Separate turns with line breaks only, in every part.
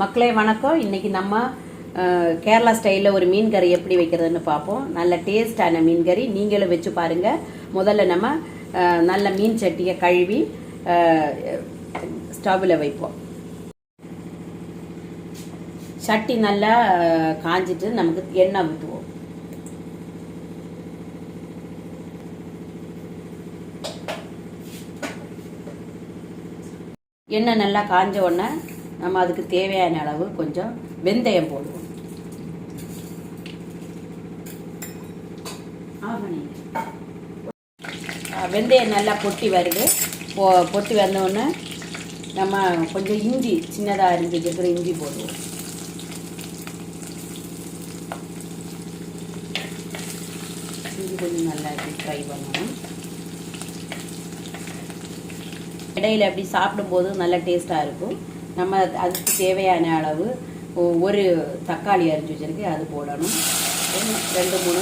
மக்களே வணக்கம். இன்னைக்கு நம்ம கேரளா ஸ்டைலில் ஒரு மீன் கறி எப்படி வைக்கிறதுன்னு பார்ப்போம். நல்ல டேஸ்டான மீன் கறி. நீங்களும் வச்சு பாருங்க. முதல்ல நம்ம நல்ல மீன் சட்டியை கழுவி ஸ்டவ்வில் வைப்போம். சட்டி நல்லா காஞ்சிட்டு நமக்கு எண்ணெய் ஊற்றுவோம் எண்ணெய் நல்லா காஞ்ச உடனே நம்ம அதுக்கு தேவையான அளவு கொஞ்சம் வெந்தயம் போடுவோம். வெந்தயம் நல்லா பொட்டி வருது. பொ பொட்டி வந்த உடனே நம்ம கொஞ்சம் இஞ்சி சின்னதாக அரிஞ்சு இஞ்சி போடுவோம். இஞ்சி கொஞ்சம் நல்லா ஃப்ரை பண்ணணும். இடையில அப்படி சாப்பிடும்போது நல்லா டேஸ்ட்டாக இருக்கும். நம்ம அதுக்கு தேவையான அளவு ஒ- ஒரு தக்காளி அரிஞ்சு வச்சிருக்கு அது போடணும். ரெண்டு மூணு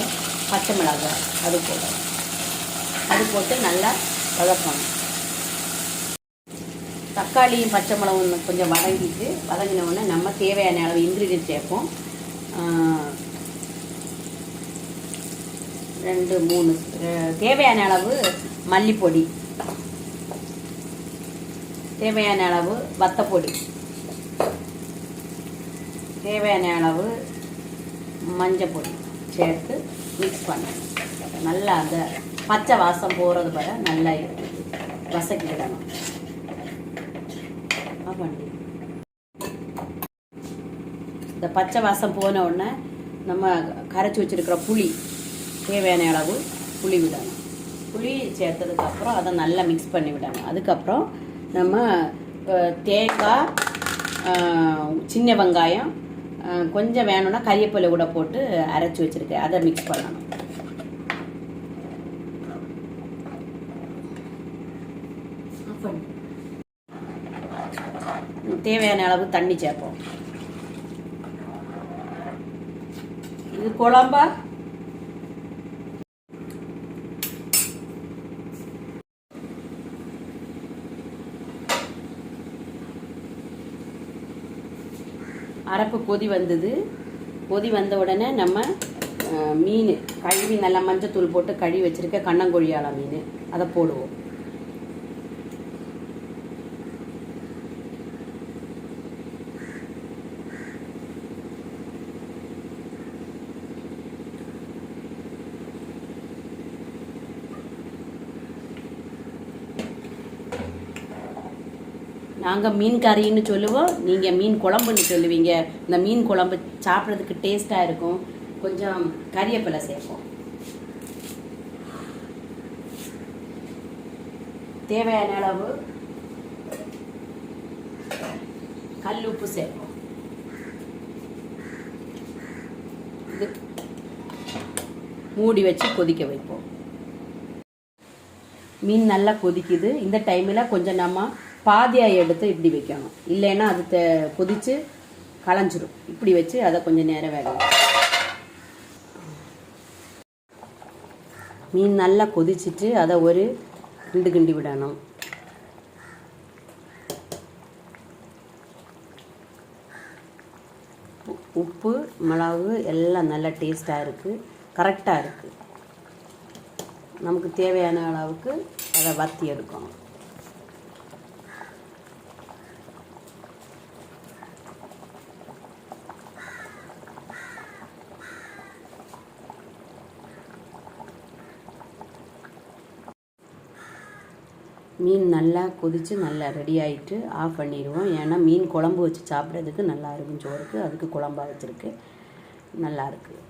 பச்சை மிளகாய் அது போடணும். அது போட்டு நல்லா வதக்கணும். தக்காளியும் பச்சை மிளகும் கொஞ்சம் வதங்கிட்டு வதங்கினவுடனே நம்ம தேவையான அளவு இன்க்ரீடியன்ட் சேர்ப்போம். ரெண்டு மூணு தேவையான அளவு மல்லிப்பொடி. தேவையான அளவு வத்தப்பொடி. தேவையான அளவு மஞ்சள் பொடி சேர்த்து மிக்ஸ் பண்ணணும். நல்லா அந்த பச்சை வாசம் போகிறது வர நல்லா வசக்கி விடணும் இந்த பச்சை வாசம் போன உடனே நம்ம கரைச்சி வச்சிருக்கிற புளி தேவையான அளவு புளி விடணும். புளி சேர்த்ததுக்கப்புறம் அதை நல்லா மிக்ஸ் பண்ணி விடணும். அதுக்கப்புறம் நம்ம தேங்காய் சின்ன வெங்காயம் கொஞ்சம் வேணும்னா கறிவேப்பிலை கூட போட்டு அரைச்சி வச்சிருக்கேன். அதை மிக்ஸ் பண்ணணும். தேவையான அளவு தண்ணி சேர்ப்போம். இது குழம்பா? அரப்பு கொதி வந்தது. கொதி வந்த உடனே நம்ம மீன் கழுவி நல்லா மஞ்சள் தூள் போட்டு கழுவி வச்சுருக்க கண்ணங்கொழியாள மீன். அதை போடுவோம். நாங்கள் மீன் கறின்னு சொல்லுவோம் நீங்கள் மீன் குழம்புன்னு சொல்லுவீங்க. இந்த மீன் குழம்பு சாப்பிட்றதுக்கு டேஸ்ட்டாக இருக்கும். கொஞ்சம் கறியப்பிலை சேர்ப்போம். தேவையான அளவு கல் உப்பு சேர்ப்போம். இது மூடி வச்சு கொதிக்க வைப்போம். மீன் நல்லா கொதிக்குது. இந்த டைமில் கொஞ்சம் நம்ம பாதியாக எடுத்து இப்படி வைக்கணும். இல்லைன்னா அது தே கொதித்து களைஞ்சிரும். இப்படி வச்சு அதை கொஞ்சம் நேரம் வேகணும் மீன் நல்லா கொதிச்சிட்டு அதை ஒரு கிண்டு கிண்டி விடணும். உ- உப்பு மிளகு எல்லாம் நல்லா டேஸ்ட்டாக இருக்குது கரெக்டாக இருக்குது நமக்கு தேவையான அளவுக்கு அதை வத்தி எடுக்கணும். மீன் நல்லா கொதித்து நல்லா ரெடி ஆகிட்டு ஆஃப் பண்ணிடுவோம். ஏன்னா மீன் குழம்பு வச்சு சாப்பிட்றதுக்கு நல்லா இருக்கும். சோறுக்கு அதுக்கு குழம்பா வச்சுருக்கு. நல்லா இருக்குது